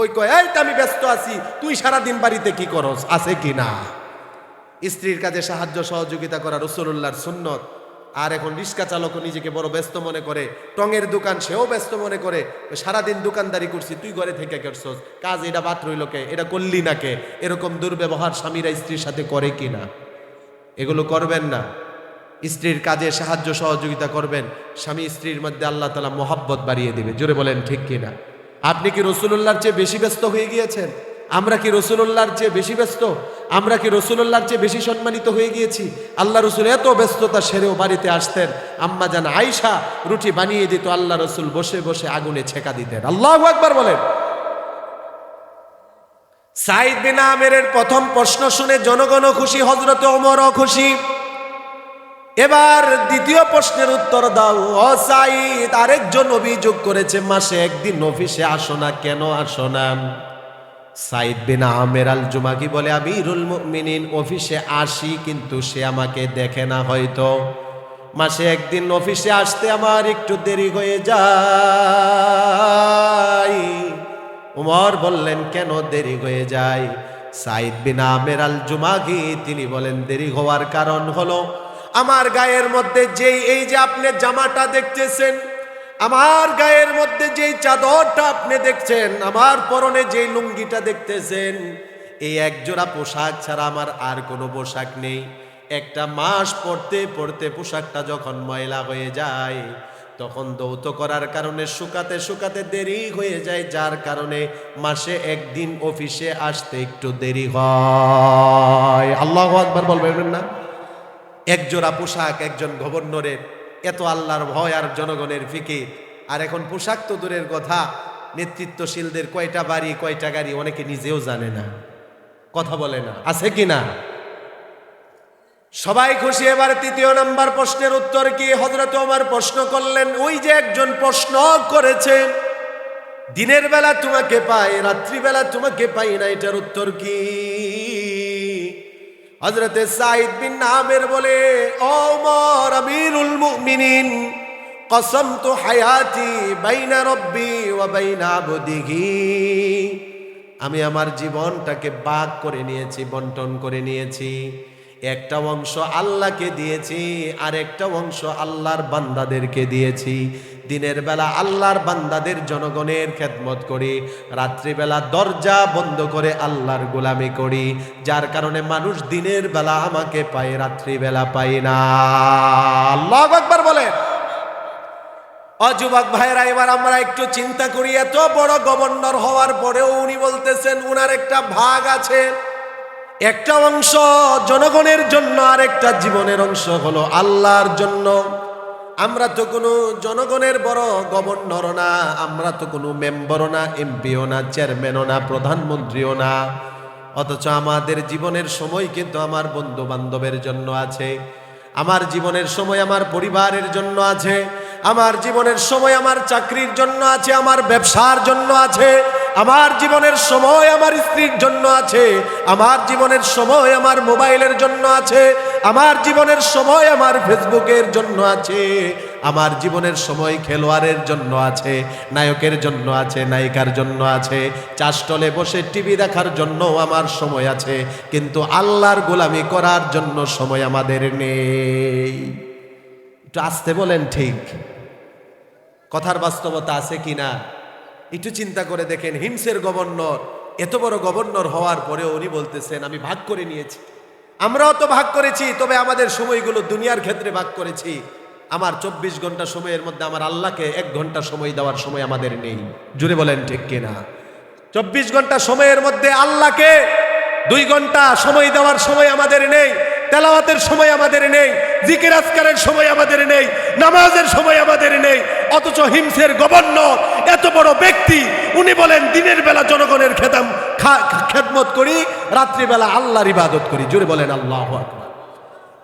ওই কয়, এই তো আমি ব্যস্ত আছি, তুই সারাদিন বাড়িতে কি করস? আছে কি না? স্ত্রীর কাজে সাহায্য, সহযোগিতা করা রসুল্লাহর সুন্নত। আর এখন রিক্সা চালকও নিজেকে বড় ব্যস্ত মনে করে, টঙের দোকান সেও ব্যস্ত মনে করে সারাদিন দোকানদারি করছি, তুই ঘরে থেকে করছস? কাজ এটা বাদ রইল কে? এটা করলি না কে? এরকম দুর্ব্যবহার স্বামীরা স্ত্রীর সাথে করে কি না? এগুলো করবেন না। স্ত্রীর কাজে সাহায্য, সহযোগিতা করবেন। স্বামী স্ত্রীর মধ্যে আল্লাহ তালা মোহাব্বত বাড়িয়ে দেবে। জোরে বলেন, ঠিক কিনা? আপনি কি রসুল্লাহর চেয়ে বেশি ব্যস্ত হয়ে গিয়েছেন? আমরা কি রসুল্লাহর চেয়ে বেশি ব্যস্ত? আমরা কি রসুল্লাহর চেয়ে বেশি সম্মানিত হয়ে গিয়েছি? আল্লাহ রসুল এত ব্যস্ততা সেরেও বাড়িতে আসতেন। আম্মা জান আয়সা রুটি বানিয়ে দিত, আল্লাহ রসুল বসে বসে আগুনে ছেকা দিতেন। আল্লাহ একবার বলেন। সাইদ বিন আমেরের প্রথম প্রশ্ন শুনে জনগণও খুশি হজরত ওমরও খুশি। এবার দ্বিতীয় প্রশ্নের উত্তর দাও। ও সাইদ আরেকজন অভিযোগ করেছে, মাসে একদিন অফিসে আসো না, কেন আসো না? সাইদ বিন আমের আল জুমাকি বলে আমি আমিরুল মুমিনিন, অফিসে আসি, কিন্তু সে আমাকে দেখে না হয়তো। মাসে একদিন অফিসে আসতে আমার একটু দেরি হয়ে যায়। উমর বললেন, কেন দেরি হয়ে যায়? সাইদ বিন আমের আল জুমাকি তিনি বলেন, দেরি হওয়ার কারণ হলো আমার গায়ের মধ্যে যেই, এই যে আপনি জামাটা দেখতেছেন, আমার গায়ের মধ্যে যেই চাদরটা আপনি দেখছেন, আমার পরনে যেই লুঙ্গিটা দেখতেছেন, এই একজোড়া পোশাক ছাড়া আমার আর কোনো পোশাক নেই। একটা মাস পড়তে পড়তে পোশাকটা যখন ময়লা হয়ে যায়, তখন দৌত করার কারণে শুকাতে শুকাতে দেরি হয়ে যায়, যার কারণে মাসে একদিন অফিসে আসতে একটু দেরি হয়। আল্লাহ আকবার বলবেন না? একজোড়া পোশাক, একজন গভর্নরের। এত আল্লাহর ভয় আর জনগণের ফিকির। আর এখন পোশাক তো দূরের কথা। নেতৃত্বশীলদের কয়টা বাড়ি, কয়টা গাড়ি অনেকে নিজেও জানে না। কথা বলে না। আছে কি না? সবাই খুশি, এবার তৃতীয় নাম্বার প্রশ্নের উত্তর কি? হজরত ওমর প্রশ্ন করলেন, ওই যে একজন প্রশ্ন করেছে দিনের বেলা তোমাকে পাই রাত্রিবেলা তোমাকে পাই না, এটার উত্তর কি? হজরতে সাইদ বিন নামের বলে ওমর আমিরুল মুমিনিন, কসম তো হায়াতি বাইনা রব্বি ওয়া বাইনা আবদিহি। আমি আমার জীবনটাকে বাগ করে নিয়েছি, বন্টন করে নিয়েছি। একটা অংশ আল্লাহকে দিয়েছি আর একটা অংশ আল্লাহর বান্দাদেরকে দিয়েছি। দিনের বেলা আল্লাহর বান্দাদের জনগণের খেদমত করি, রাত্রিবেলা দরজা বন্ধ করে আল্লাহর গোলামি করি, যার কারণে মানুষ দিনের বেলা আমাকে পায়, রাত্রিবেলা পাই না। আল্লাহ একবার বলে অযুবক ভাইরা এবার আমরা একটু চিন্তা করি, এত বড় গভর্নর হওয়ার পরেও উনি বলতেছেন, উনার একটা ভাগ আছে। একটা অংশ জনগণের জন্য আর একটা জীবনের অংশ হলো আল্লাহর জন্য। আমরা তো কোনো জনগণের বড় গভর্নরও না, আমরা তো কোনো মেম্বারও না, এমপিও না, চেয়ারম্যানও না, প্রধানমন্ত্রীও না। অথচ আমাদের জীবনের সময় কিন্তু আমার বন্ধু বান্ধবের জন্য আছে, আমার জীবনের সময় আমার পরিবারের জন্য আছে, আমার জীবনের সময় আমার চাকরির জন্য আছে, আমার ব্যবসার জন্য আছে, আমার জীবনের সময় আমার স্ত্রীর জন্য আছে, আমার জীবনের সময় আমার মোবাইলের জন্য আছে আমার জীবনের সময় আমার ফেসবুকের জন্য আছে, আমার জীবনের সময় খেলোয়াড়ের জন্য আছে, নায়কের জন্য আছে, নায়িকার জন্য আছে চাষটলে বসে টিভি দেখার জন্য আমার সময় আছে, কিন্তু আল্লাহর গোলামি করার জন্য সময় আমাদের নেই। একটু আসতে বলেন ঠিক। কথার বাস্তবতা আছে কি না? একটু চিন্তা করে দেখেন, হিমসের গভর্নর, এত বড় গভর্নর হওয়ার পরেও উনি বলতেছেন, আমি ভাগ করে নিয়েছি। আমরাও তো ভাগ করেছি, তবে আমাদের সময়গুলো দুনিয়ার ক্ষেত্রে ভাগ করেছি। আমার চব্বিশ ঘণ্টা সময়ের মধ্যে আমার আল্লাহকে এক ঘণ্টা সময় দেওয়ার সময় আমাদের নেই। জুড়ে বলেন ঠিক কিনা? চব্বিশ ঘণ্টা সময়ের মধ্যে আল্লাহকে দুই ঘণ্টা সময় দেওয়ার সময় আমাদের নেই, তেলাওয়াতের সময় আমাদের নেই, জিকির আজকারের সময় আমাদের নেই, নামাজের সময় আমাদের নেই, অথচ হিমসের গভর্নর এত বড় ব্যক্তি উনি বলেন, দিনের বেলা জনগণের খেদাম খেদমত করি, রাত্রিবেলা আল্লাহর ইবাদত করি। জোরে বলেন, আল্লাহ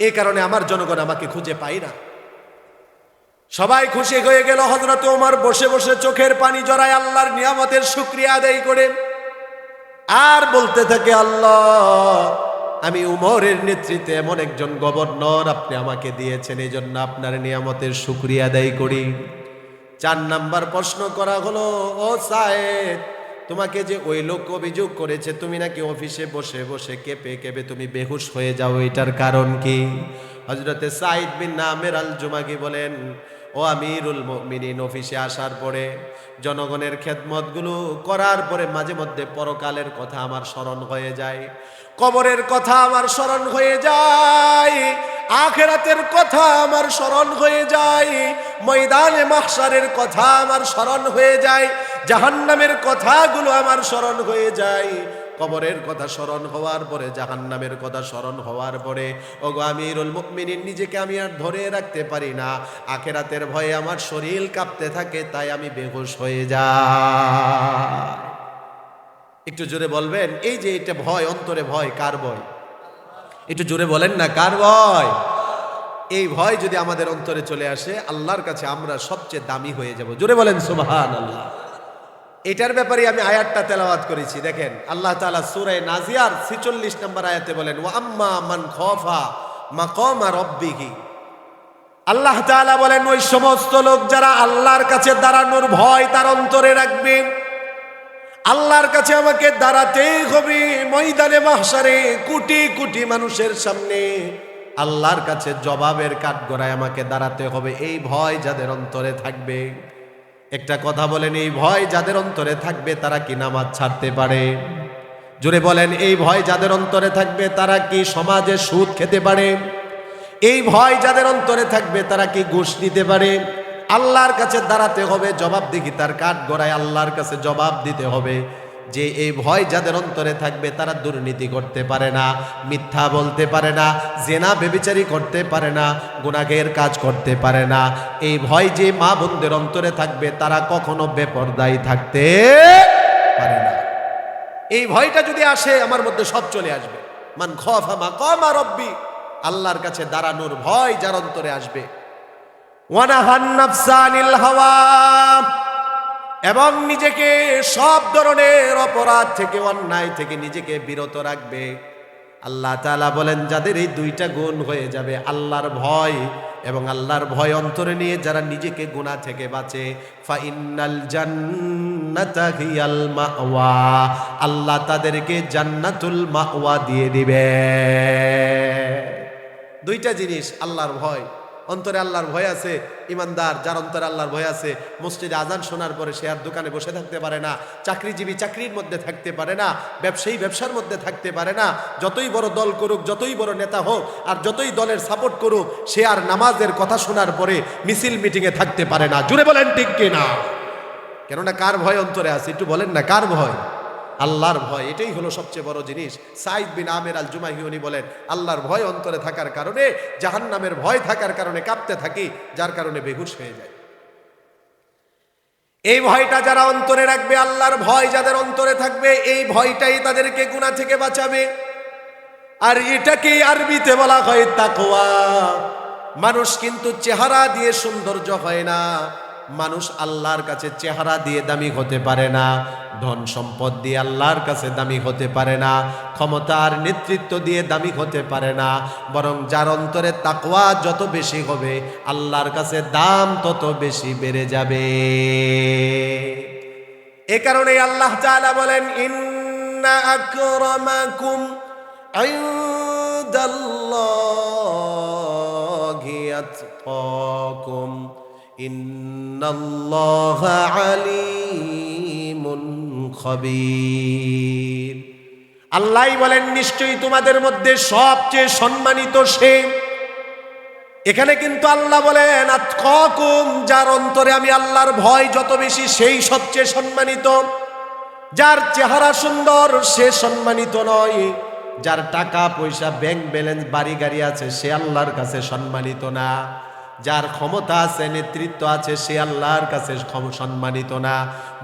এই কারণে আমার জনগণ আমাকে খুঁজে পাই না। সবাই খুশি হয়ে গেল হজরত ওমর বসে বসে চোখের পানি জড়ায় আল্লাহর নিয়ামতের শুক্রিয়া আদায় করে। আর বলতে থাকে, আল্লাহ, আমি উমরের নেতৃত্বে এমন একজন গভর্নর, আপনি আমাকে দিয়েছেন এই জন্য আপনার নিয়ামতের শুক্রিয়া আদায় করি। চার নাম্বার প্রশ্ন করা হলো, ও সাহেব তোমাকে যে ওই লোক অভিযোগ করেছে, তুমি নাকি অফিসে বসে বসে কেঁপে কেঁপে তুমি বেহুশ হয়ে যাও, এটার কারণ কি? হজরতে সাইদ বিন নামের আল জুমাগি বলেন ও আমিরুল মিনিন অফিসে আসার পরে জনগণের খেদমতগুলো করার পরে মাঝে মধ্যে পরকালের কথা আমার স্মরণ হয়ে যায়, কবরের কথা আমার স্মরণ হয়ে যায়, আখেরাতের কথা আমার স্মরণ হয়ে যায়, ময়দানে মাহসারের কথা আমার স্মরণ হয়ে যায়, জাহান্নামের কথাগুলো আমার স্মরণ হয়ে যায়। কবরের কথা স্মরণ হওয়ার পরে, জাহান্নামের কথা স্মরণ হওয়ার পরে, ওগো আমিরুল মুকমিনিন নিজেকে আমি আর ধরে রাখতে পারি না। আখেরাতের ভয়ে আমার শরীর কাঁপতে থাকে, তাই আমি বেহুশ হয়ে যা একটু জোরে বলবেন, এই যে এটা ভয়, অন্তরে ভয়, কার ভয়? একটু জোরে বলেন না, কার ভয়? এই ভয় যদি আমাদের অন্তরে চলে আসে, আল্লাহর কাছে আমরা সবচেয়ে দামি হয়ে যাব। জোরে বলেন সুবহান আল্লাহ এটার ব্যাপারে আমি আয়াতটা তেলাওয়াত করেছি, দেখেন। আল্লাহ তাআলা সূরা নাজিয়ার 46 নম্বর আয়াতে বলেন, ওয়া আম্মা মান খাফা মাকামা রাব্বিহি। আল্লাহ তাআলা বলেন, ওই সমস্ত লোক যারা আল্লাহর কাছে দাঁড়ানোর ভয় তার অন্তরে রাখবে আল্লাহর কাছে আমাকে দাঁড়াতেই হবে ময়দানে মাহসারে কোটি কোটি মানুষের সামনে। আল্লাহর কাছে জবাবের কাঠগড়ায় আমাকে দাঁড়াতে হবে, এই ভয় যাদের অন্তরে থাকবে। একটা কথা বলেন, এই ভয় যাদের অন্তরে থাকবে তারা কি নামাজ ছাড়তে পারে? জোরে বলেন, এই ভয় যাদের অন্তরে থাকবে তারা কি সমাজে সুদ খেতে পারে? এই ভয় যাদের অন্তরে থাকবে তারা কি ঘুষ নিতে পারে? আল্লাহর কাছে দাঁড়াতে হবে জবাব দেখি তার কাঠ গড়ায় আল্লাহর কাছে জবাব দিতে হবে। যে এই ভয় যাদের অন্তরে থাকবে তারা দুর্নীতি করতে পারে না, মিথ্যা বলতে পারে না, জেনা বেবিচারি করতে পারে না গুনাগের কাজ করতে পারে না। এই ভয় যে মা বোনদের অন্তরে থাকবে তারা কখনো বেপরদায়ী থাকতে পারে না। এই ভয়টা যদি আসে, আমার মধ্যে সব চলে আসবে। মান খফা মা কমা রব্বি, আল্লাহর কাছে দাঁড়ানোর ভয় যার অন্তরে আসবে। ওয়ানাহান নাফসানিল হাওয়া এবং নিজেকে সব ধরনের অপরাধ থেকে, অন্যায় থেকে নিজেকে বিরত রাখবে। আল্লাহ তালা বলেন, যাদের এই দুইটা গুণ হয়ে যাবে, আল্লাহর ভয় এবং আল্লাহর ভয় অন্তরে নিয়ে যারা নিজেকে গুনাহ থেকে বাঁচে ফাইনাল আল্লাহ তাদেরকে জান্নাতুল মাওয়া দিয়ে দিবে। দুইটা জিনিস, আল্লাহর ভয় অন্তরে আল্লাহর ভয় আছে, ইমানদার যার অন্তরে আল্লাহর ভয় আছে, মসজিদে আজান শোনার পরে সে আর দোকানে বসে থাকতে পারে না, চাকরিজীবী চাকরির মধ্যে থাকতে পারে না, ব্যবসায়ী ব্যবসার মধ্যে থাকতে পারে না, যতই বড় দল করুক, যতই বড় নেতা হোক, আর যতই দলের সাপোর্ট করুক, সে আর নামাজের কথা শোনার পরে মিছিল মিটিংয়ে থাকতে পারে না। জুড়ে বলেন ঠিক কিনা? কেননা কার ভয় অন্তরে আছে? একটু বলেন না, কার ভয়? আল্লাহর ভয়, এটাই হলো সবচেয়ে বড় জিনিস। সাইদ বিন আমের আল জুমাহি উনি বলেন, আল্লাহর ভয় অন্তরে থাকার কারণে জাহান নামের ভয় থাকার কারণে কাঁপতে থাকি, যার কারণে বেহুশ হয়ে যায় এই ভয়টা যারা অন্তরে রাখবে, আল্লাহর ভয় যাদের অন্তরে থাকবে, এই ভয়টাই তাদেরকে গুণা থেকে বাঁচাবে। আর এটাকেই আরবিতে বলা হয় তাকওয়া। মানুষ কিন্তু চেহারা দিয়ে সৌন্দর্য হয় না। মানুষ আল্লাহর কাছে চেহারা দিয়ে দামি হতে পারে না, ধন সম্পদ দিয়ে আল্লাহর কাছে দামি হতে পারে না, ক্ষমতার নেতৃত্ব দিয়ে দামি হতে পারে না, বরং যার অন্তরে তাকওয়া যত বেশি হবে, আল্লাহর কাছে দাম তত বেশি বেড়ে যাবে। এ কারণে আল্লাহ তাআলা বলেন, ইন্না আকরামাকুম ইনদাল্লাহি আতকাকুম ইন্নাল্লাহা আলিমুন খবীর। আল্লাহই বলেন, নিশ্চয়ই তোমাদের মধ্যে সবচেয়ে সম্মানিত সে। এখানে কিন্তু আল্লাহ বলেন, আতকাকুম, যার অন্তরে আমি আল্লাহর ভয় যত বেশি, সেই সবচেয়ে সম্মানিত। যার চেহারা সুন্দর, সে সম্মানিত নয়। যার টাকা পয়সা ব্যাংক ব্যালেন্স বাড়ি গাড়ি আছে, সে আল্লাহর কাছে সম্মানিত না। যার ক্ষমতা আছে, নেতৃত্ব আছে, সে আল্লাহর কাছে সম্মানিত না।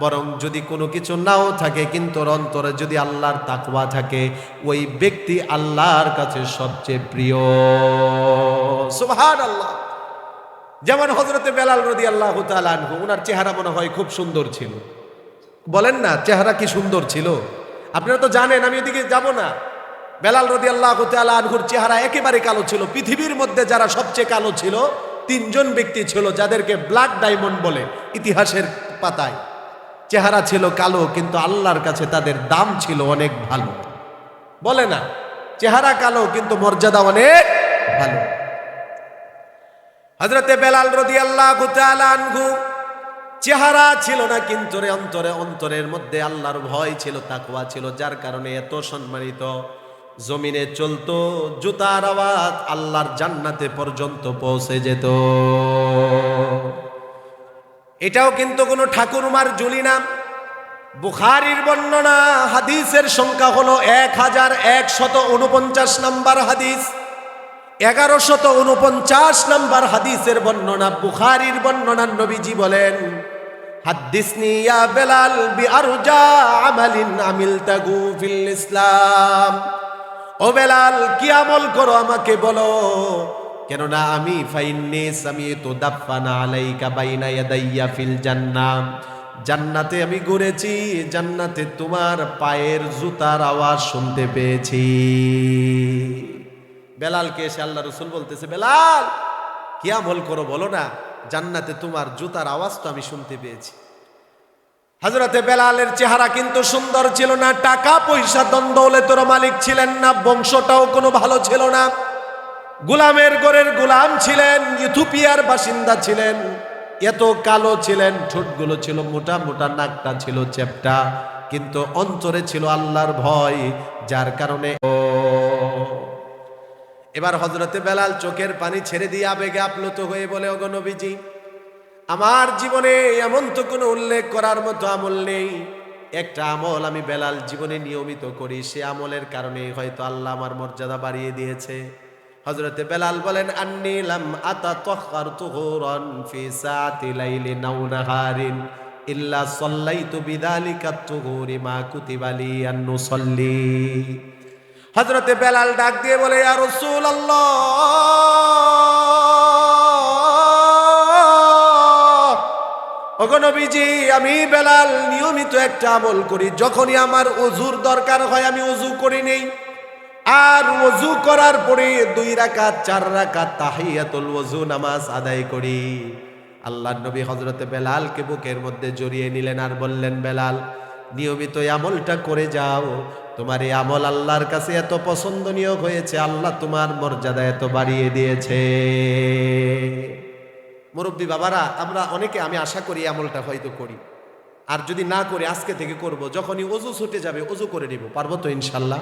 বরং যদি কোনো কিছু নাও থাকে, কিন্তু অন্তরে যদি আল্লাহর তাকওয়া থাকে, ওই ব্যক্তি আল্লাহর কাছে সবচেয়ে প্রিয়। সুবহান আল্লাহ যেমন হজরতে বেলাল রদি আল্লাহ আনহু ওনার চেহারা মনে হয় খুব সুন্দর ছিল। বলেন না, চেহারা কি সুন্দর ছিল? আপনারা তো জানেন, আমি এদিকে যাব না। বেলাল রদি আল্লাহ আনহুর চেহারা একেবারে কালো ছিল। পৃথিবীর মধ্যে যারা সবচেয়ে কালো ছিল তিনজন ব্যক্তি ছিল যাদেরকে ব্ল্যাক ডায়মন্ড বলে ইতিহাসের পাতায়। চেহারা ছিল কালো, কিন্তু আল্লাহর কাছে তাদের দাম ছিল অনেক ভালো। বলে না, চেহারা কালো, কিন্তু মর্যাদা অনেক ভালো। হজরতে বেলাল রদি আল্লাহ আনহু, চেহারা ছিল না, কিন্তু অন্তরে অন্তরের মধ্যে আল্লাহর ভয় ছিল, তাকওয়া ছিল, যার কারণে এত সম্মানিত। জমিনে চলতো, জুতার আওয়াজ আল্লাহর জান্নাতে পর্যন্ত পৌঁছে যেত। এটাও কিন্তু কোনো ঠাকুরমার জুলি না। বুখারির বর্ণনা, হাদিসের সংখ্যা হলো এক হাজার একশত উনপঞ্চাশ নাম্বার হাদিস এগারো শত উনপঞ্চাশ নাম্বার হাদিসের বর্ণনা, বুখারির বর্ণনা নবীজি বলেন, হাদ্দিসনি ইয়া বেলাল বি আরজা আমালিন আমিলতাগু ফিল ইসলাম। ও বেলাল, কি আমল করো আমাকে বলো। কেননা আমি, ফাইন্নি সামিতু দাফানা আলাইকা বাইনা ইয়াদাইয়া ফিল জান্নাম জান্নাতে আমি ঘুরেছি, জান্নাতে তোমার পায়ের জুতার আওয়াজ শুনতে পেয়েছি। বেলালকে এসে আল্লাহ রসুল বলতেছে, বেলাল, কি আমল করো বলো না? জান্নাতে তোমার জুতার আওয়াজ তো আমি শুনতে পেয়েছি। হজরতে বেলালের চেহারা কিন্তু সুন্দর ছিল না, টাকা পয়সা দ্বন্দ্বলে তোর মালিক ছিলেন না, বংশটাও কোনো ভালো ছিল না। গুলামের গড়ের গুলাম ছিলেন ইথুপিয়ার বাসিন্দা ছিলেন, এত কালো ছিলেন, ঠোঁটগুলো ছিল মোটা মোটা নাকটা ছিল চেপটা কিন্তু অন্তরে ছিল আল্লাহর ভয়, যার কারণে ও। এবার হজরতে বেলাল চোখের পানি ছেড়ে দিয়ে আবেগে আপ্লুত হয়ে বলে অগনবীজি আমার জীবনে এমন তো কোনো উল্লেখ করার মতো আমল নেই। একটা আমল আমি বেলাল জীবনে নিয়মিত করি, সে আমলের কারণে হয়তো আল্লাহ আমার মর্যাদা বাড়িয়ে দিয়েছে। হজরতে বেলাল বলেন আন্নিলাম আতা তখার তুহরন ফি সাতি লাইলি নাও নাহারিন ইল্লা সাল্লাইতু বিদালিকা তুহুরি মা কুতিবালি আন নুসাল্লি। হজরতে বেলাল ডাক দিয়ে বলে, ইয়া রাসূলুল্লাহ! অগনবীজি আমি বেলাল নিয়মিত একটা আমল করি। যখনই আমার অজুর দরকার হয়, আমি অজু করি নেই। আর অজু করার পরে দুই রাকাত, চার রাকাত তাহিয়াতুল ওযু নামাজ আদায় করি। আল্লাহ নবী হজরতে বেলালকে বুকের মধ্যে জড়িয়ে নিলেন আর বললেন, বেলাল, নিয়মিত আমলটা করে যাও। তোমার এই আমল আল্লাহর কাছে এত পছন্দনীয় হয়েছে। আল্লাহ তোমার মর্যাদা এত বাড়িয়ে দিয়েছে। মুরব্বী বাবারা, আমরা অনেকে, আমি আশা করি আমলটা হয়তো করি। আর যদি না করে, আজকে থেকে করব। যখনই অজু ছুটে যাবে অজু করে নিব। পারব তো ইনশাল্লাহ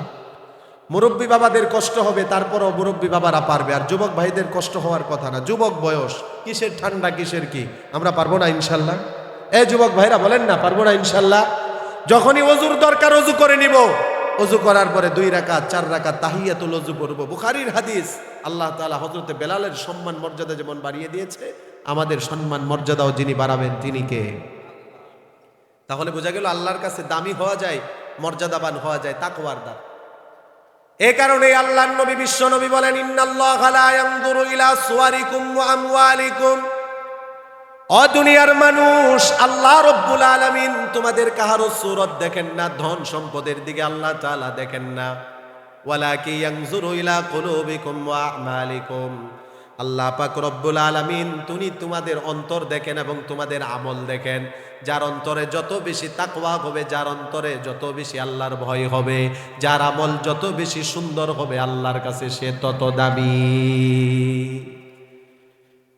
মুরব্বী বাবাদের কষ্ট হবে, তারপরও মুরব্বী বাবারা পারবে। আর যুবক ভাইদের কষ্ট হওয়ার কথা না। যুবক বয়স, কিসের ঠান্ডা, কিসের কি? আমরা পারব না ইনশাল্লাহ এ যুবক ভাইরা, বলেন না, পারব না ইনশাল্লাহ যখনই অজুর দরকার অজু করে নিব। অজু করার পরে দুই রাকাত, চার রাকাত তাহিয়াতুল অজু পড়ব। বুখারির হাদিস, আল্লাহ তাআলা হজরতে বেলালের সম্মান, মর্যাদা যেমন বাড়িয়ে দিয়েছে আমাদের সম্মান, মর্যাদাও যিনি বাড়াবেন তিনি কে? তাহলে বোঝা গেল আল্লাহর কাছে দামি হওয়া যায়, মর্যাদাবান হওয়া যায়, তাকওয়ার দাম। এ কারণে আল্লাহ নবী, বিশ্ব নবী বলেন ও মানুষ, আল্লাহ রব্বুল আলামিন তোমাদের কাহারও সুরত দেখেন না, ধন সম্পদের দিকে আল্লাহ তাআলা দেখেন না। ওয়ালাকি ইয়ানজুরু ইলা কুলুবিকুম ওয়া আমালিকুম। আল্লাহ পাক রব্বুল আলামিন তিনি তোমাদের অন্তর দেখেন এবং তোমাদের আমল দেখেন। যার অন্তরে যত বেশি তাকওয়া হবে, যার অন্তরে যত বেশি আল্লাহর ভয় হবে, যার আমল যত বেশি সুন্দর হবে, আল্লাহর কাছে সে তত দামি।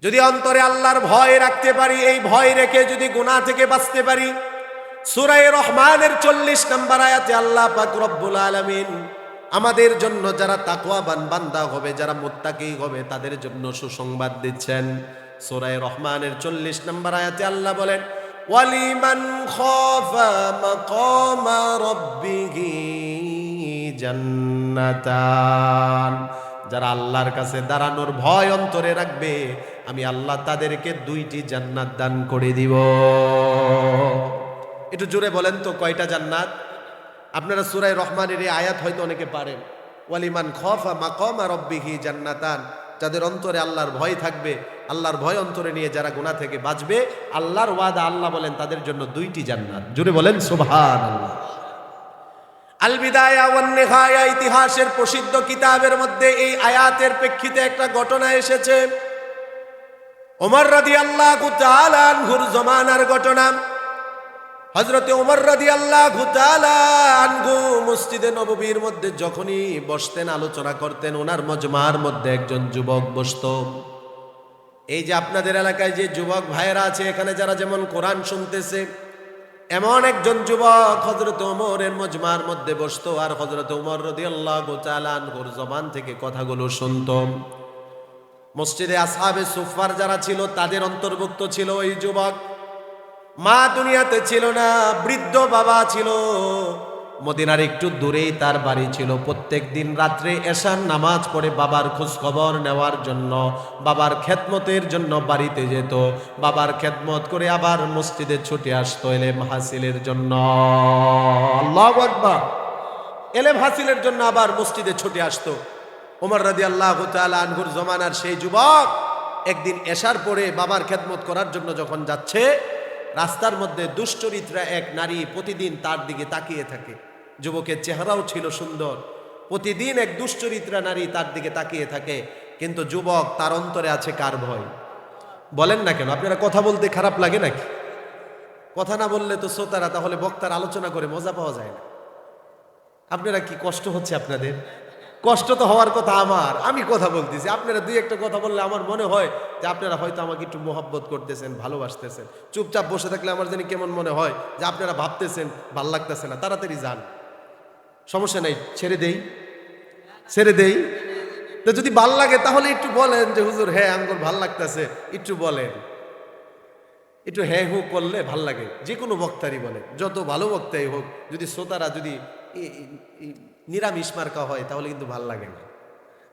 যদি অন্তরে আল্লাহর ভয় রাখতে পারি, এই ভয় রেখে যদি গুনাহ থেকে বাঁচতে পারি সুরাই রহমানের চল্লিশ নম্বর আয়াতে আল্লাহ পাক রব্বুল আলামিন আমাদের জন্য যারা তাকওয়াবান বান্দা হবে, যারা মোত্তাকি হবে, তাদের জন্য সুসংবাদ দিচ্ছেন। সুরাই রহমানের চল্লিশ নম্বর আয়াতে আল্লাহ বলেন, ওয়ালিমান খাফা মাকামা রাব্বিহি জান্নাতান। যারা আল্লাহর কাছে দাঁড়ানোর ভয় অন্তরে রাখবে, আমি আল্লাহ তাদেরকে দুইটি জান্নাত দান করে দিব। একটু জোরে বলেন তো, কয়টা জান্নাত? আপনারা সুরাই রহমানের এই আয়াত হয়তো অনেকে পারেন। ওয়ালিমান খফা মাকমা রব্বিহি জান্নাতান। যাদের অন্তরে আল্লাহর ভয় থাকবে, আল্লাহর ভয় অন্তরে নিয়ে যারা গুনাহ থেকে বাঁচবে, আল্লাহর ওয়াদা আল্লাহ বলেন তাদের জন্য দুইটি জান্নাত। জুড়ে বলেন সুবহান আল্লাহ আল বিদায়া ইতিহাসের প্রসিদ্ধ কিতাবের মধ্যে এই আয়াতের প্রেক্ষিতে একটা ঘটনা এসেছে। ওমর তাআলা আনহুর জমানার ঘটনা। হজরতে ওমর রাদি আল্লাহ আনগু মসজিদে নববীর মধ্যে যখনই বসতেন, আলোচনা করতেন, ওনার মজমার মধ্যে একজন যুবক বসত। এই যে আপনাদের এলাকায় যে যুবক ভাইয়েরা আছে, এখানে যারা যেমন কোরআন শুনতেছে, এমন একজন যুবক হজরত ওমরের মজমার মধ্যে বসতো আর হজরত ওমর রদি আল্লাহ গোচালানহুর জবান থেকে কথাগুলো শুনত। মসজিদে আসহাবে সুফার যারা ছিল, তাদের অন্তর্ভুক্ত ছিল ওই যুবক। মা দুনিয়াতে ছিল না, বৃদ্ধ বাবা ছিল। মদিনার একটু দূরেই তার বাড়ি ছিল। প্রত্যেক দিন রাত্রে এশার নামাজ পড়ে বাবার খোঁজখবর নেওয়ার জন্য, বাবার খেদমতের জন্য বাড়িতে যেত। বাবার খেদমত করে আবার মসজিদে ছুটে আসতো এলেম হাসিলের জন্য। আল্লাহ এলেম হাসিলের জন্য আবার মসজিদে ছুটে আসতো। ওমর রাদি আল্লাহ আনহুর জমানার সেই যুবক একদিন এশার পরে বাবার খেদমত করার জন্য যখন যাচ্ছে রাস্তার মধ্যে দুশ্চরিত্রা এক নারী প্রতিদিন তার দিকে তাকিয়ে থাকে। যুবকের চেহারাও ছিল সুন্দর। প্রতিদিন এক দুশ্চরিত্রা নারী তার দিকে তাকিয়ে থাকে, কিন্তু যুবক তার অন্তরে আছে কার ভয়? বলেন না কেন? আপনারা কথা বলতে খারাপ লাগে নাকি? কথা না বললে তো শ্রোতারা তাহলে বক্তার আলোচনা করে মজা পাওয়া যায় না। আপনারা কি কষ্ট হচ্ছে আপনাদের? কষ্ট তো হওয়ার কথা আমার। আমি কথা বলতেছি। আপনারা দুই একটা কথা বললে আমার মনে হয় যে আপনারা হয়তো আমাকে একটু মোহাব্বত করতেছেন, ভালোবাসতেছেন। চুপচাপ বসে থাকলে আমার জানি কেমন মনে হয় যে আপনারা ভাবতেছেন, ভালো লাগতেছে না। তাড়াতাড়ি যান। সমস্যা নেই, ছেড়ে দেই। ছেড়ে দেই। তো যদি ভালো লাগে তাহলে একটু বলেন যে, হুজুর হ্যাঁ আঙ্গুর ভালো লাগতেছে। একটু বলেন। একটু হ্যাঁ হু করলে ভালো লাগে। যে কোনো বক্তারই বলে যত ভালো বক্তাই হোক, যদি শ্রোতারা যদি নিরামিষ মার্কা হয়, তাহলে কিন্তু ভালো লাগে না।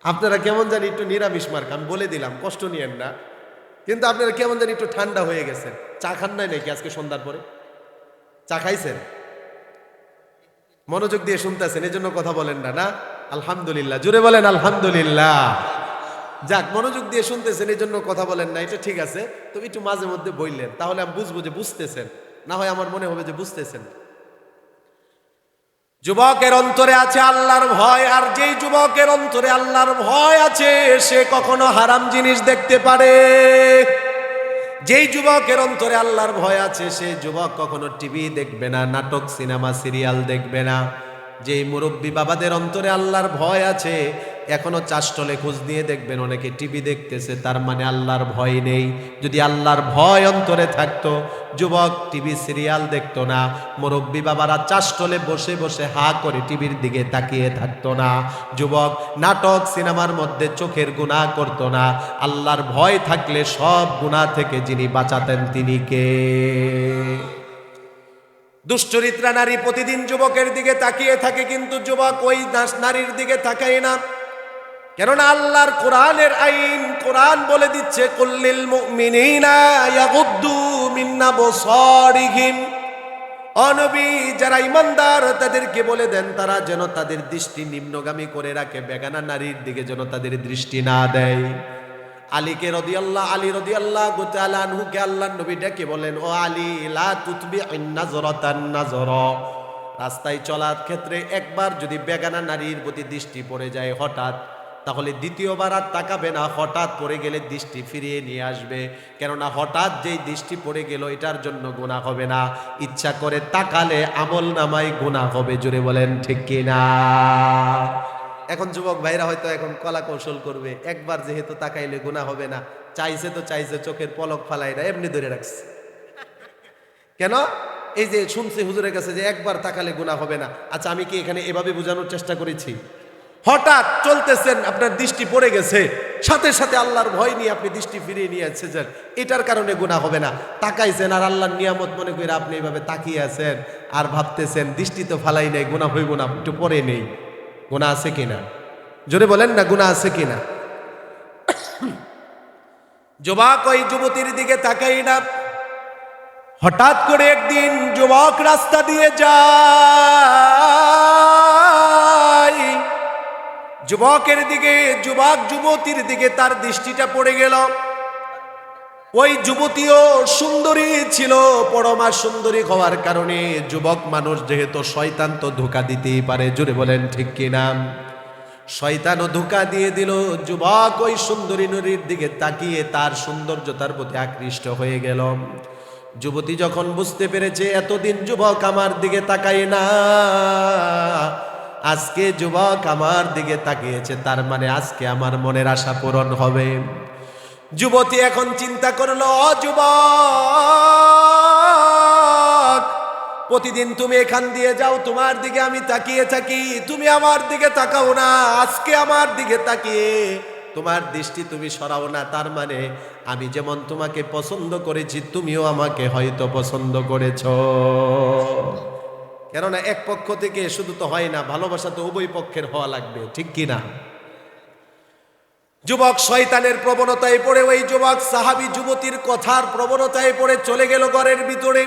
আপনারা কেমন জানি একটু নিরামিষ মার্কা, আমি বলে দিলাম, কষ্ট নিয়েন না। কিন্তু আপনারা কেমন জানি একটু ঠান্ডা হয়ে গেছেন। চা খান নাই নাকি আজকে সন্ধ্যার পরে? চা খাইছেন? মনোযোগ দিয়ে শুনতেছেন এই জন্য কথা বলেন না না? আলহামদুলিল্লাহ জুড়ে বলেন আলহামদুলিল্লাহ। যাক, মনোযোগ দিয়ে শুনতেছেন এই জন্য কথা বলেন না, এটা ঠিক আছে। তো একটু মাঝে মধ্যে বললেন, তাহলে আমি বুঝব যে বুঝতেছেন। না হয় আমার মনে হবে যে বুঝতেছেন। যুবকের অন্তরে আছে আল্লাহর ভয়, আর যেই যুবকের অন্তরে আল্লাহর ভয় আছে, সে কখনো হারাম জিনিস দেখতে পারে। যেই যুবকের অন্তরে আল্লাহর ভয় আছে, সে যুবক কখনো টিভি দেখবে না, নাটক, সিনেমা, সিরিয়াল দেখবে না। যেই মুরব্বী বাবাদের অন্তরে আল্লাহর ভয় আছে, এখনও চাষটলে খোঁজ নিয়ে দেখবেন, অনেকে টিভি দেখতেছে, তার মানে আল্লাহর ভয় নেই। যদি আল্লাহর ভয় অন্তরে থাকতো, যুবক টিভি সিরিয়াল দেখতো না, মুরব্বী বাবারা চাষটলে বসে বসে হা করে টিভির দিকে তাকিয়ে থাকতো না। যুবক নাটক সিনেমার মধ্যে চোখের গুণা করতো না। আল্লাহর ভয় থাকলে সব গুণা থেকে যিনি বাঁচাতেন তিনি কে? দুশ্চরিত্রা নারী প্রতিদিন যুবকের দিকে তাকিয়ে থাকে, কিন্তু যুবক ওই নারীর দিকে তাকায় না। কেননা আল্লাহর কোরআনের আইন কোরআন বলে দিচ্ছে, কুল্লিল অনবী যারা ইমানদার, তাদেরকে বলে দেন, তারা যেন তাদের দৃষ্টি নিম্নগামী করে রাখে, বেগানা নারীর দিকে যেন তাদের দৃষ্টি না দেয়। আলীকে রদিয়াল্লাহ আলী রদিয়াল্লাহ গোতালা আনহুকে আল্লাহ নবী ডেকে বলেন, ও আলী, লা তুতবি নাজর। রাস্তায় চলার ক্ষেত্রে একবার যদি বেগানা নারীর প্রতি দৃষ্টি পড়ে যায় হঠাৎ, তাহলে দ্বিতীয়বার আর তাকাবে না, হঠাৎ পড়ে গেলে দৃষ্টি ফিরিয়ে নিয়ে আসবে। কেননা হঠাৎ যেই দৃষ্টি পড়ে গেল, এটার জন্য গুণা হবে না। ইচ্ছা করে তাকালে আমল নামাই গুণা হবে জুড়ে বলেন ঠিক কিনা? এখন যুবক ভাইরা হয়তো এখন কলা কৌশল করবে। একবার যেহেতু তাকাইলে গুণা হবে না, চাইছে তো চাইছে, চোখের পলক ফালাই না, এমনি ধরে রাখছে। কেন? এই যে শুনছি হুজুরের কাছে যে একবার তাকালে গুণা হবে না। আচ্ছা আমি কি এখানে এভাবে বোঝানোর চেষ্টা করেছি? হঠাৎ চলতেছেন, আপনার দৃষ্টি পড়ে গেছে। সাথে সাথে আল্লাহর ভয় নিয়ে আপনি দৃষ্টি ফিরিয়ে নিয়ে এসেছেন। এটার কারণে গুণা হবে না। তাকাইছেন আর আল্লাহর নিয়ামত মনে করে আপনি এভাবে তাকিয়ে আছেন আর ভাবতেছেন, দৃষ্টি তো ফালাই নেই গুণা হইব না, একটু পরে নেই। গুণা আছে কিনা? জোরে বলেন না গুণা আছে কিনা? যুবক ওই যুবতীর দিকে তাকাই না। হঠাৎ করে একদিন যুবক রাস্তা দিয়ে যায়। যুবকের দিকে যুবক যুবতীর দিকে তার দৃষ্টিটা পড়ে গেল। ওই যুবতীও সুন্দরী ছিল, পরমা সুন্দরী হওয়ার কারণে যুবক মানুষ যেহেতু শয়তান তো ধোকা দিতেই পারে, জোরে বলেন ঠিক কিনা শয়তানও ধোকা দিয়ে দিল, যুবক ওই সুন্দরী নরীর দিকে তাকিয়ে তার সৌন্দর্যতার প্রতি আকৃষ্ট হয়ে গেল। যুবতী যখন বুঝতে পেরেছে, এতদিন যুবক আমার দিকে তাকাই না, আজকে যুবক আমার দিকে তাকিয়েছে, তার মানে আজকে আমার মনের আশা পূরণ হবে। যুবতী এখন চিন্তা করল "অ যুবক, প্রতিদিন তুমি এখান দিয়ে যাও, তোমার দিকে আমি তাকিয়ে থাকি, তুমি আমার দিকে তাকাও না, আজকে আমার দিকে তাকিয়ে তোমার দৃষ্টি তুমি সরাও না, তার মানে আমি যেমন তোমাকে পছন্দ করেছি, তুমিও আমাকে হয়তো পছন্দ করেছ। কেননা এক পক্ষ থেকে শুধু তো হয় না, ভালোবাসা তো উভয় পক্ষের হওয়া লাগবে, ঠিক কি না? যুবক শয়তানের প্রবণতায় পড়ে, ওই যুবক সাহাবি যুবতীর কথার প্রবণতায় পড়ে চলে গেল ঘরের ভিতরে।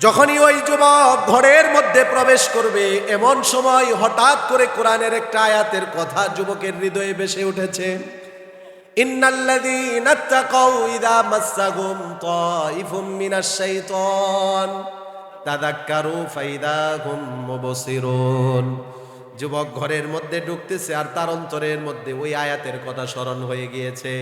যখনই ওই যুবক ঘরের মধ্যে প্রবেশ করবে, এমন সময় হঠাৎ করে কোরআনের একটা আয়াতের কথা যুবকের হৃদয়ে ভেসে উঠেছে। তাযাক্কারু ফাইদা হুম মুবসিরুন। যুবক ঘরের মধ্যে ঢুকতেছে আর তার অন্তরের মধ্যে ওই আয়াতের কথা স্মরণ হয়ে গিয়েছে।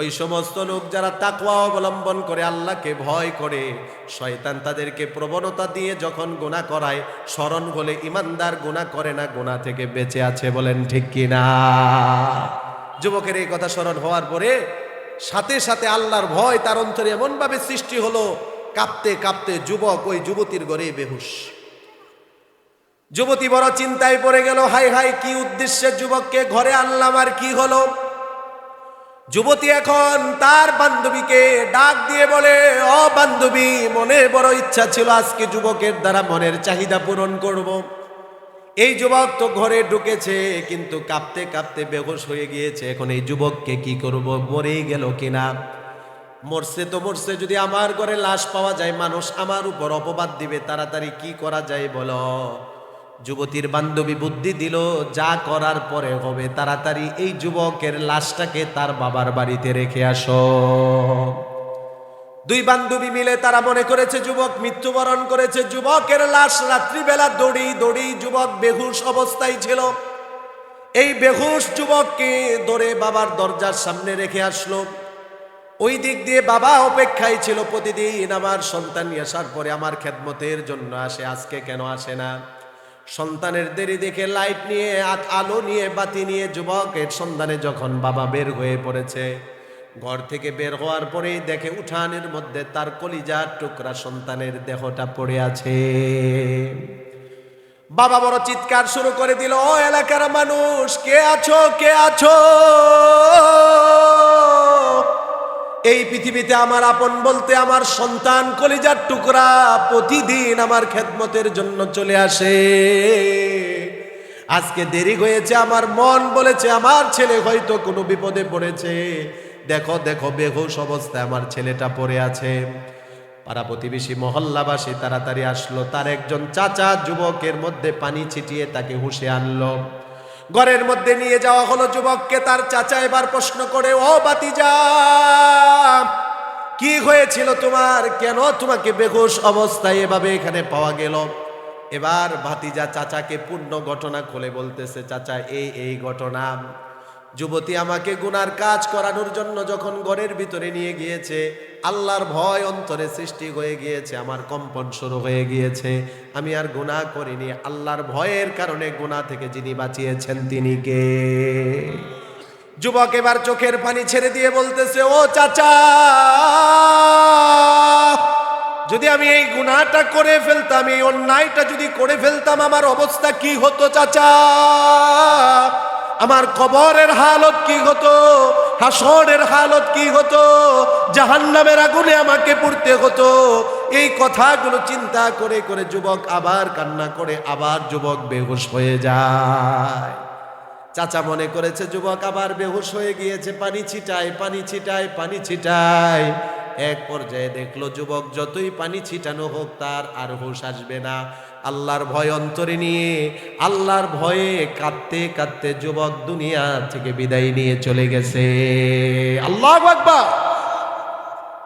ওই সমস্ত লোক যারা তাকওয়া অবলম্বন করে, আল্লাহকে ভয় করে, শয়তান তাদেরকে প্রবণতা দিয়ে যখন গোনা করায়, স্মরণ হলে ইমানদার গোনা করে না গোনা থেকে বেঁচে আছে বলেন ঠিক কি না যুবকের এই কথা স্মরণ হওয়ার পরে সাথে সাথে আল্লাহর ভয় তার অন্তরে এমনভাবে সৃষ্টি হলো, কাঁপতে কাঁপতে যুবক ওই যুবতীর ঘরে বেহুশ। যুবতী বড় চিন্তায় পড়ে গেল হাই হাই কি উদ্দেশ্যে যুবককে ঘরে আনলাম আর কি হলো? যুবতী এখন তার বান্ধবীকে ডাক দিয়ে বলে অ বান্ধবী, মনে বড় ইচ্ছা ছিল আজকে যুবকের দ্বারা মনের চাহিদা পূরণ করব। এই যুবক তো ঘরে ঢুকেছে, কিন্তু কাঁপতে কাঁপতে বেহোশ হয়ে গিয়েছে। এখন এই যুবককে কি করব মরেই গেল কিনা? মরছে তো মরছে, যদি আমার ঘরে লাশ পাওয়া যায়, মানুষ আমার উপর অপবাদ দিবে, তাড়াতাড়ি কি করা যায় বলো? যুবতীর বান্ধবী বুদ্ধি দিল, যা করার পরে হবে, তাড়াতাড়ি এই যুবকের লাশটাকে তার বাবার বাড়িতে রেখে আসো। দুই বান্ধবী মিলে তারা মনে করেছে, যুবক মৃত্যুবরণ করেছে। যুবকের লাশ রাত্রিবেলা দড়ি দড়ি, যুবক বেহুশ অবস্থায় ছিল। এই বেহুশ যুবককে ধরে বাবার দরজার সামনে রেখে আসলো। ওই দিক দিয়ে বাবা অপেক্ষায় ছিল, প্রতিদিন আমার সন্তান আসার পরে আমার খেদমতের জন্য আসে, আজকে কেন আসে না? সন্তানের দেরি দেখে লাইট নিয়ে আলো নিয়ে, বাতি নিয়ে যুবকের সন্ধানে যখন বাবা বের হয়ে পড়েছে, ঘর থেকে বের হওয়ার পরেই দেখে উঠানের মধ্যে তার কলিজার টুকরা সন্তানের দেহটা পড়ে আছে। বাবা বড় চিৎকার শুরু করে দিল, ও এলাকার মানুষ, কে আছো কে আছো? এই পৃথিবীতে আমার আপন বলতে আমার সন্তান কলিজার টুকরা প্রতিদিন আমার খেদমতের জন্য চলে আসে। আজকে দেরি হয়েছে, আমার মন বলেছে, আমার ছেলে হয়তো কোনো বিপদে পড়েছে। দেখো দেখো, বেহুশ অবস্থায় আমার ছেলেটা পড়ে আছে। পাড়া প্রতিবেশী মহল্লাবাসী তাড়াতাড়ি আসলো, তার একজন চাচা যুবকের মধ্যে পানি ছিটিয়ে তাকে হুঁশে আনলো। ঘরের মধ্যে নিয়ে যাওয়া হলো যুবককে, তার চাচা এবার প্রশ্ন করে, ও বাতিজা, কি হয়েছিল তোমার? কেন তোমাকে বেঘোষ অবস্থায় এভাবে এখানে পাওয়া গেল? এবার ভাতিজা চাচাকে পূর্ণ ঘটনা খুলে বলতেছে, চাচা, এই এই ঘটনা। যুবতী আমাকে গুনার কাজ করানোর জন্য যখন ঘরের ভিতরে নিয়ে গিয়েছে আল্লাহর ভয় অন্তরে সৃষ্টি হয়ে গিয়েছে, আমার কম্পন শুরু হয়ে গিয়েছে। আমি আর গুনাহ করিনি, আল্লাহর ভয়ের কারণে গুনাহ থেকে যিনি বাঁচিয়েছেন তিনি কে? যুবক এবার চোখের পানি ছেড়ে দিয়ে বলতেছে, ও চাচা, যদি আমি এই গুনাহটা করে ফেলতাম, এই অন্যায়টা যদি করে ফেলতাম, আমার অবস্থা কি হতো, চাচা? আমার কবরের হালত কি হতো? হাসরের হালত কি হতো? জাহান্নামের আগুনে আমাকে পড়তে হতো। এই কথাগুলো চিন্তা করে করে যুবক আবার কান্না করে, আবার যুবক বেহুশ হয়ে যায়। চাচা মনে করেছে, যুবক আবার বেহুশ হয়ে গিয়েছে, পানি ছিটায় পানি ছিটায় পানি ছিটায়। এক পর্যায়ে দেখল যুবক, যতই পানি ছিটানো হোক, তার আর হুশ আসবে না। আল্লাহর ভয় অন্তরে নিয়ে, আল্লাহর ভয়ে কাঁদতে কাঁদতে যুবক দুনিয়া থেকে বিদায় নিয়ে চলে গেছে। আল্লাহ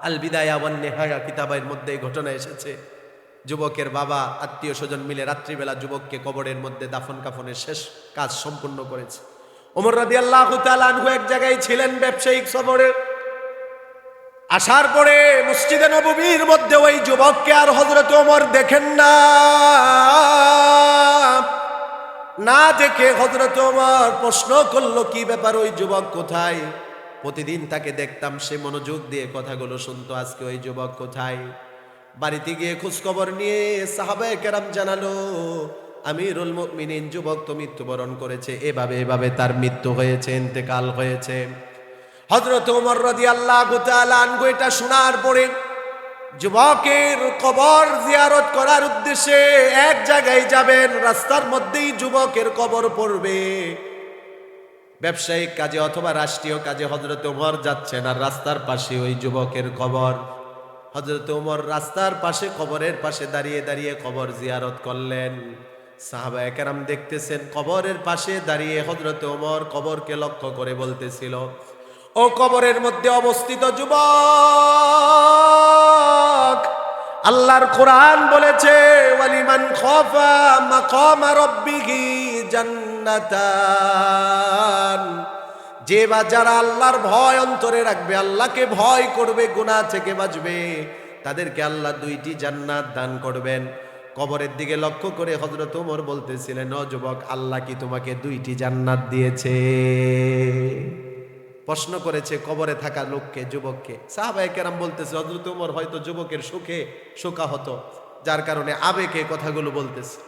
আল বিদায় আবার নেহায়া কিতাবের মধ্যে ঘটনা এসেছে। যুবকের বাবা, আত্মীয় স্বজন মিলে রাত্রিবেলা যুবককে কবরের মধ্যে দাফন কাফনের শেষ কাজ সম্পূর্ণ করেছে। ওমর রাদি আল্লাহ আনহু এক জায়গায় ছিলেন ব্যবসায়িক সফরে। আসার পরে মসজিদে নববীর মধ্যে ওই যুবককে আর হজরত ওমর দেখেন না। না দেখে হজরত ওমর প্রশ্ন করল, কি ব্যাপার ওই যুবক কোথায়? প্রতিদিন তাকে দেখতাম, সে মনোযোগ দিয়ে কথাগুলো শুনতো, আজকে ওই যুবক কোথায়? বাড়িতে গিয়ে খোঁজখবর নিয়ে সাহাবায়ে কেরাম জানালো, আমিরুল মুমিনিন, যুবক তো মৃত্যুবরণ করেছে, এভাবে এভাবে তার মৃত্যু হয়েছে, ইন্তেকাল হয়েছে। হজরত উমর রদি আল্লাহ আনগো এটা শোনার পরে যুবকের কবর জিয়ারত করার উদ্দেশ্যে এক জায়গায় যাবেন, রাস্তার মধ্যেই যুবকের কবর পড়বে। ব্যবসায়িক কাজে অথবা রাষ্ট্রীয় কাজে হজরত উমর যাচ্ছেন আর রাস্তার পাশে ওই যুবকের কবর। হজরত উমর রাস্তার পাশে, কবরের পাশে দাঁড়িয়ে দাঁড়িয়ে কবর জিয়ারত করলেন। সাহাবা একরাম দেখতেছেন কবরের পাশে দাঁড়িয়ে হজরত উমর কবরকে লক্ষ্য করে বলতেছিল ও কবরের মধ্যে অবস্থিত যুবক। আল্লাহর কোরআন বলেছে, ওয়ালিমান খফা মাকামা রাব্বিহি জান্নাতান। যে বা যারা আল্লাহর ভয় অন্তরে রাখবে, আল্লাহকে ভয় করবে, গুনাহ থেকে বাঁচবে, তাদেরকে আল্লাহ দুইটি জান্নাত দান করবেন। কবরের দিকে লক্ষ্য করে হজরত ওমর বলতেছিলেন, ও যুবক, আল্লাহ কি তোমাকে দুইটি জান্নাত দিয়েছে? প্রশ্ন করেছে কবরে থাকা লোককে, যুবককে। সাহাবাই কেরাম বলতেছে হজরত উমর হয়তো যুবকের সুখে শোকা হতো যার কারণে আবেগে কথাগুলো বলতেছে।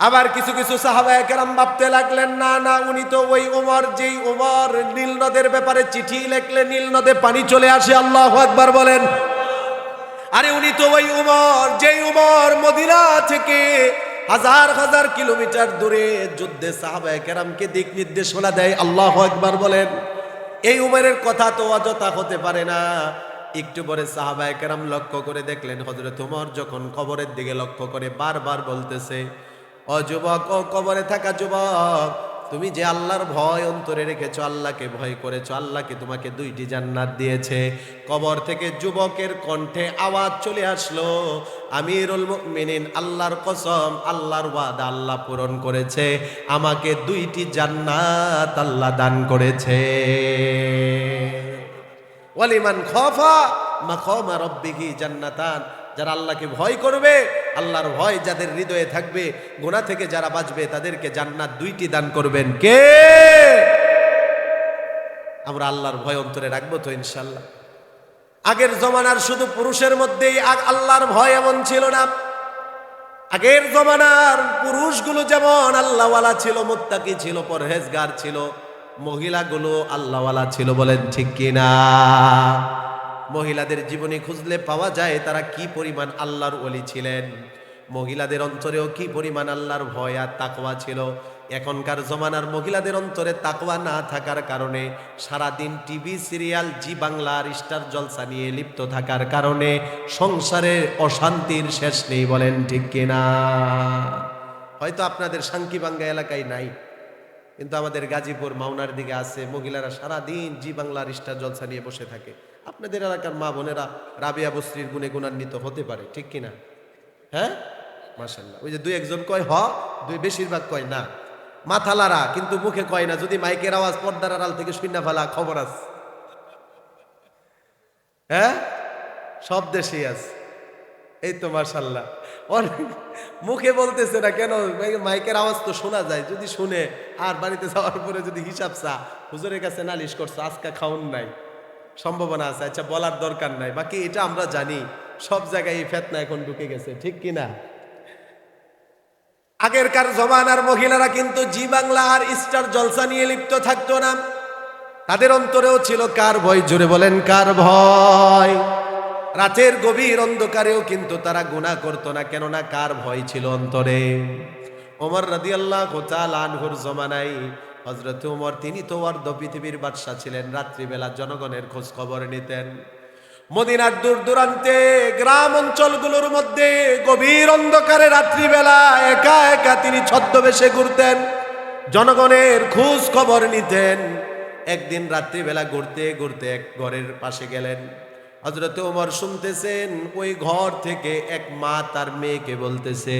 আবার কিছু কিছু সাহাবায় কেরাম ভাবতে লাগলেন, না না, উনি তো ওই উমর, যেই উমর নীল নদের ব্যাপারে চিঠি লেখলে নীল নদে পানি চলে আসে, আল্লাহ একবার বলেন। আরে উনি তো ওই উমর, যেই উমর মদিনা থেকে হাজার হাজার কিলোমিটার দূরে যুদ্ধে সাহাবায় কেরামকে দিক নির্দেশনা দেয়, আল্লাহ একবার বলেন। এই উমেরের কথা তো অযথা হতে পারে না। একটু পরে সাহাবায় কেরাম লক্ষ্য করে দেখলেন হজরত উমর যখন কবরের দিকে লক্ষ্য করে বারবার বলতেছে অযুবক ও কবরে থাকা যুবক তুমি যে আল্লাহর ভয় অন্তরে রেখেছো, আল্লাহকে ভয় করেছ আল্লাহকে তোমাকে দুইটি জান্নাত দিয়েছে? কবর থেকে যুবকের কণ্ঠে আওয়াজ চলে আসলো, আমিরুল মুমিনিন, আল্লাহর কসম, আল্লাহর ওয়াদা আল্লাহ পূরণ করেছে, আমাকে দুইটি জান্নাত আল্লাহ দান করেছে। ওয়ালিমান খফা মাখমা রব্বিহি জান্নাতান। যারা আল্লাহকে ভয় করবে, আল্লাহর ভয় যাদের হৃদয়ে থাকবে গোনা থেকে যারা বাঁচবে তাদেরকে জান্নাত দুইটি দান করবেন। কে? আমরা আল্লাহর ভয় অন্তরে রাখব তো ইনশাল্লাহ আগের জমানার শুধু পুরুষের মধ্যেই আল্লাহর ভয় এমন ছিল না। আগের জমানার পুরুষগুলো যেমন আল্লাহওয়ালা ছিল, মুত্তাকি ছিল, পরহেজগার ছিল, মহিলাগুলো আল্লাহওয়ালা ছিল বলেন ঠিক কিনা? মহিলাদের জীবনে খুঁজলে পাওয়া যায় তারা কি পরিমাণ আল্লাহর ওলি ছিলেন। মহিলাদের অন্তরেও কি পরিমাণ আল্লাহর ভয় আর তাকওয়া ছিল? এখনকার জমানার মহিলাদের অন্তরে তাকওয়া না থাকার কারণে সারাদিন টিভি, সিরিয়াল, জি বাংলার স্টার জলসা নিয়ে লিপ্ত থাকার কারণে সংসারে অশান্তির শেষ নেই বলেন ঠিক কিনা? হয়তো আপনাদের সাংকিবাঙ্গা এলাকায় নাই, কিন্তু আমাদের গাজীপুর মাওনার দিকে আছে। মহিলারা সারা দিন জি বাংলার স্টার জলসা নিয়ে বসে থাকে। আপনাদের এলাকার মা বোনেরা রাবিয়া বস্ত্রীর গুণে গুণান্বিত হতে পারে, ঠিক কিনা? হ্যাঁ? মাসাল্লাহ ওই যে দুই একজন কয় হ, দুই বেশিরভাগ কয় না। মাথালারা কিন্তু মুখে কয় না, যদি মাইকের আওয়াজ পর্দার আড়াল থেকে শূন্য ফেলা, খবর আছে। হ্যাঁ? সব দেশেই আছে। এই তো মার্শাল্লাহ অনেক মুখে বলতেছে না কেন মাইকের আওয়াজ তো শোনা যায়, যদি শুনে, আর বাড়িতে যাওয়ার পরে যদি হিসাব চা, হুজুরের কাছে নালিশ করছ, আজকা খাউন নাই। সম্ভাবনা আছে আচ্ছা বলার দরকার নাই। বাকি এটা আমরা জানি, সব জায়গায় এই ফেতনা এখন ঢুকে গেছে, ঠিক কি না? আগেরকার জমানার মহিলারা কিন্তু জি বাংলা আর স্টার জলসা নিয়ে লিপ্ত থাকতো না। তাদের অন্তরেও ছিল কার ভয়, জোরে বলেন, কার ভয়? রাতের গভীর অন্ধকারেও কিন্তু তারা গুণা করতো না, কেননা কার ভয় ছিল অন্তরে। ওমর রাদি আল্লাহ জমানাই হজরত উমর তিনি তো অর্ধ পৃথিবীর বাদশা ছিলেন, রাত্রিবেলা জনগণের খোঁজ খবর নিতেন। মদিনার দূর দূরান্তে গ্রাম অঞ্চলগুলোর মধ্যে গভীর অন্ধকারে রাত্রিবেলা একা একা তিনি ছদ্মবেশে ঘুরতেন, জনগণের খোঁজ খবর নিতেন। একদিন রাত্রিবেলা ঘুরতে ঘুরতে এক ঘরের পাশে গেলেন। হজরত ওমর শুনতেছেন, ওই ঘর থেকে এক মা তার মেয়েকে বলতেছে,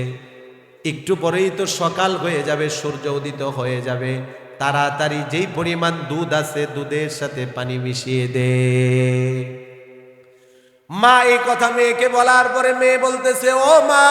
একটু পরেই তো সকাল হয়ে যাবে, সূর্য উদিত হয়ে যাবে তাড়াতাড়ি যেই পরিমাণ দুধ আছে, দুধের সাথে পানি মিশিয়ে দে। মা, এই কথা মেয়েকে বলার পরে মেয়ে বলতেছে, ও মা!